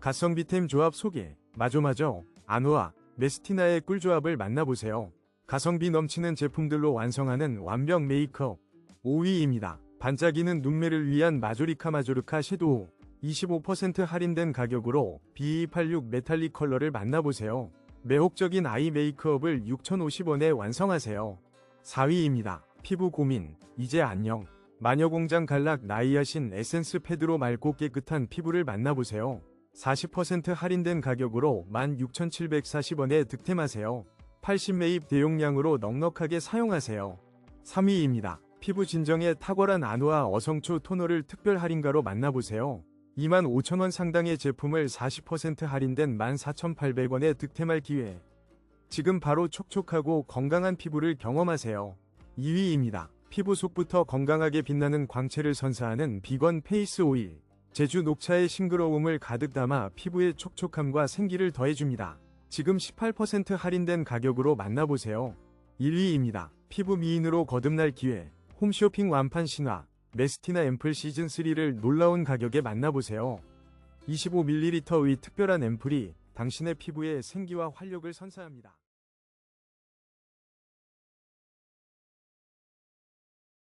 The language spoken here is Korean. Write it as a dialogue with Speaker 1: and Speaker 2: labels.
Speaker 1: 가성비템 조합 소개. 마조마조, 아노아, 메스티나의 꿀조합을 만나보세요. 가성비 넘치는 제품들로 완성하는 완벽 메이크업. 5위입니다. 반짝이는 눈매를 위한 마조리카 마조르카 섀도우. 25% 할인된 가격으로 BE86 메탈릭 컬러를 만나보세요. 매혹적인 아이 메이크업을 6,050원에 완성하세요. 4위입니다. 피부 고민, 이제 안녕. 마녀공장 갈락 나이아신 에센스 패드로 맑고 깨끗한 피부를 만나보세요. 40% 할인된 가격으로 16,740원에 득템하세요. 80매입 대용량으로 넉넉하게 사용하세요. 3위입니다. 피부 진정에 탁월한 안우와 어성초 토너를 특별 할인가로 만나보세요. 25,000원 상당의 제품을 40% 할인된 14,800원에 득템할 기회. 지금 바로 촉촉하고 건강한 피부를 경험하세요. 2위입니다. 피부 속부터 건강하게 빛나는 광채를 선사하는 비건 페이스 오일. 제주 녹차의 싱그러움을 가득 담아 피부의 촉촉함과 생기를 더해줍니다. 지금 18% 할인된 가격으로 만나보세요. 1위입니다. 피부 미인으로 거듭날 기회. 홈쇼핑 완판 신화. 메스티나 앰플 시즌3를 놀라운 가격에 만나보세요. 25ml의 특별한 앰플이 당신의 피부에 생기와 활력을 선사합니다.